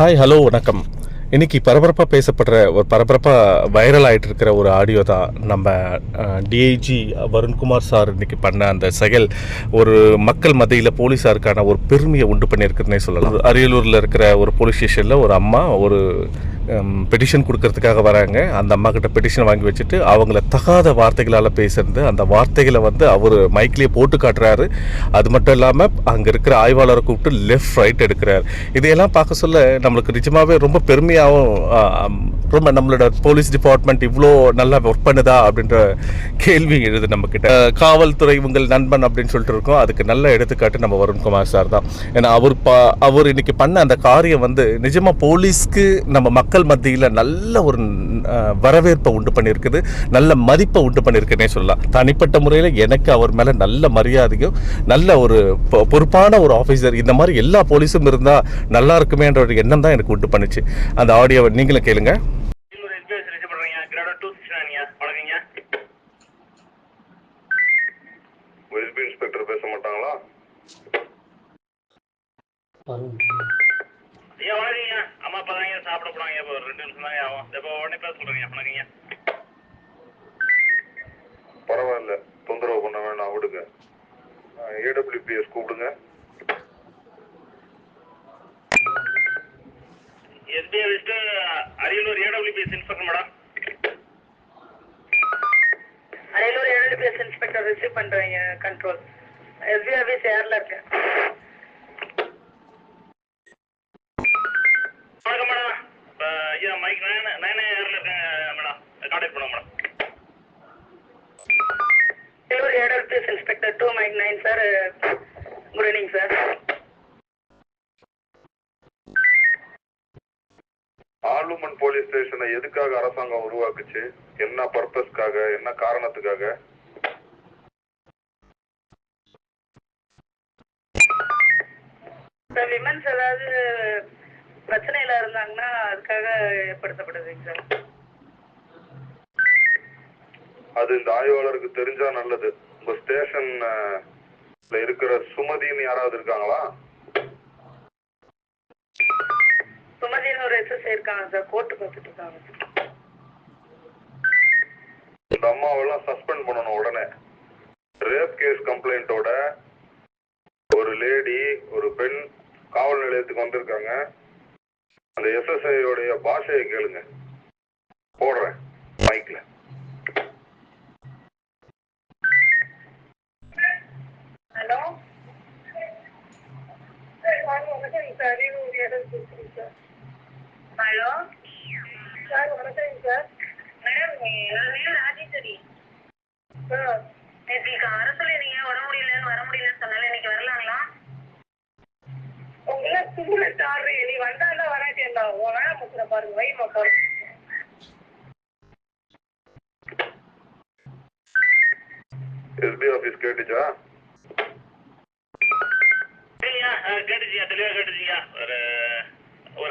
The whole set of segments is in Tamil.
ஹாய் ஹலோ வணக்கம். இன்றைக்கி பரபரப்பாக பேசப்படுற ஒரு பரபரப்பாக வைரல் ஆகிட்டு இருக்கிற ஒரு ஆடியோ தான் நம்ம டிஐஜி வருண்குமார் சார் இன்றைக்கி பண்ண அந்த செயல். ஒரு மக்கள் மத்தியில் போலீஸாருக்கான ஒரு பெருமையை உண்டு பண்ணியிருக்குன்னே சொல்லலாம். அரியலூரில் இருக்கிற ஒரு போலீஸ் ஸ்டேஷனில் ஒரு அம்மா ஒரு பெட்டிஷன் கொடுக்கறதுக்காக வராங்க. அந்த அம்மா கிட்ட பெட்டிஷன் வாங்கி வச்சுட்டு அவங்கள தகாத வார்த்தைகளால் பேசுறது. அந்த வார்த்தைகளை வந்து அவர் மைக்லேயே போட்டு காட்டுறாரு. அது மட்டும் இல்லாமல் அங்கே இருக்கிற ஆய்வாளரை கூப்பிட்டு லெஃப்ட் ரைட் எடுக்கிறார். இதையெல்லாம் பார்க்க சொல்ல நம்மளுக்கு நிஜமாகவே ரொம்ப பெருமையாகவும் ரொம்ப நம்மளோட போலீஸ் டிபார்ட்மெண்ட் இவ்வளோ நல்லா ஒர்க் பண்ணுதா அப்படின்ற கேள்வி எழுது நம்மக்கிட்ட. காவல்துறை உங்கள் நண்பன் அப்படின்னு சொல்லிட்டு இருக்கோம். அதுக்கு நல்ல எடுத்துக்காட்டு நம்ம வருண்குமார் சார் தான். ஏன்னா அவர் பா அவர் இன்னைக்கு பண்ண அந்த காரியம் வந்து நிஜமாக போலீஸ்க்கு நம்ம மக்கள் மத்தியில் நல்ல ஒரு வரவேற்பை உண்டு பண்ணியிருக்குது. நல்ல மதிப்பை உண்டு பண்ணியிருக்குன்னே சொல்லலாம். தனிப்பட்ட முறையில் எனக்கு அவர் மேலே நல்ல மரியாதையும் நல்ல ஒரு பொ- பொறுப்பான ஒரு ஆஃபீஸர் இந்த மாதிரி எல்லா போலீஸும் இருந்தால் நல்லா இருக்குமேன்ற ஒரு எண்ணம் தான் எனக்கு உண்டு பண்ணுச்சு. அந்த ஆடியோவை நீங்களும் கேளுங்கள் ஒரு எஸ்பிஎஸ் ரிசீவ் பண்ணுறீங்க கிராடோ டூ சிக்ஸ் நைன்யா வணக்கங்க எஸ்பி இன்ஸ்பெக்டர் பேச மாட்டாங்களா ஐயா வணக்கங்க. அம்மா அப்பா தாங்க சாப்பிட போனாங்க. இப்போ ஒரு ரெண்டு நிமிஷம் தாங்க ஆகும். இப்போ உடனே பேச சொல்கிறீங்க வணக்கங்க. பரவாயில்ல. தொந்தரவு பண்ண வேணாம் விடுங்க. ஏடபிள்யூபிஎஸ் கூப்பிடுங்க. கான்டாக்ட் பண்ணுங்க மேடம் அரியலூர் ஏழு inspector two mike nine sir good evening sir ஆலுமன் police ஸ்டேஷனை எதுக்காக அரசாங்கம் உருவாக்குச்சு? என்ன பர்பஸ்க்காக என்ன காரணத்துக்காக? சார் விமன்ஸ் ஏதாவது பிரச்சனையில இருந்தாங்கன்னா அதுக்காக ஏற்படுத்தப்படுதுங்க சார் அது இந்த ஆய்வாளருக்கு தெரிஞ்சா நல்லது. உங்க ஸ்டேஷன் இருக்கிற சுமதின்னு யாராவது இருக்காங்களா? சுமதினு ஒரு எஸ்எஸ்ஐ இருக்காங்க சார். கோர்ட்டு பார்த்துட்டு இருக்காங்க இந்த அம்மாவெல்லாம் சஸ்பெண்ட் பண்ணணும் உடனே. ரேப் கேஸ் கம்ப்ளைண்ட்டோட ஒரு லேடி ஒரு பெண் காவல் நிலையத்துக்கு வந்திருக்காங்க. அந்த எஸ்எஸ்ஐ உடைய பாஷையை கேளுங்க. போடுறேன். சார் வணக்கம் சார் சார் ஹலோ சார் வணக்கம் சார் மேடம் என் நேம் ராஜேஸ்வரி சார் நேற்றுக்கு அரசுல நீங்க உடம்பு முடியலன்னு வர முடியலன்னு சொன்னால இன்னைக்கு வரலாங்களா உங்கள சிமுலட் ஆடுறீ நீ வந்தாண்டா வராட்டி உன் வேலை முக்கிற பாருங்க வை எஸ்பி கேட்டுச்சா?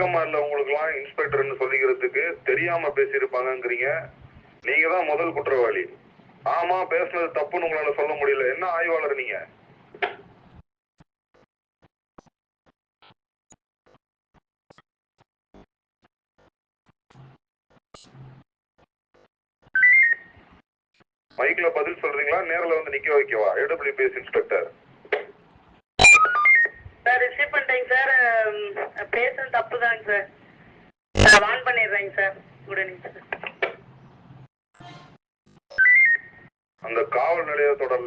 வெக்கமா உங்களுக்குலாம் இன்ஸ்பெக்டர்னு சொல்லிக்கிறதுக்கு தெரியாம பேசியிருப்பாங்கங்கிறீங்க. நீங்க தான் முதல் குற்றவாளி. ஆமா பேசுனது தப்புன்னு உங்களால சொல்ல முடியல. என்ன ஆய்வாளர் நீங்க? மைக்ல பதில் சொல்றீங்களா? நேர்ல வந்து நிக்க வைக்கவா? AWPS inspector. சார் ரிசீவ் பண்ணிட்டேங்க சார்.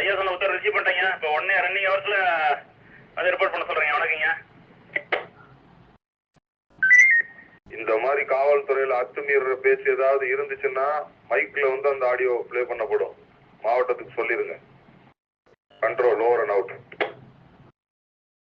ஐயா சொன்ன உத்தரவு ரிசீவ் பண்ணிட்டேங்க. இப்போ உடனே ரன்னிங் ஹவர்ஸில் அதை ரிப்போர்ட் பண்ண சொல்கிறேங்க வணக்கங்க. இந்த மாதிரி காவல்துறையில அத்துமீற பேச்சு ஏதாவது இருந்துச்சுன்னா மைக்ல வந்து அந்த ஆடியோ ப்ளே பண்ணப்படும். மாவட்டத்துக்கு சொல்லிடுங்க கண்ட்ரோல் ஓவர் அண்ட் அவுட்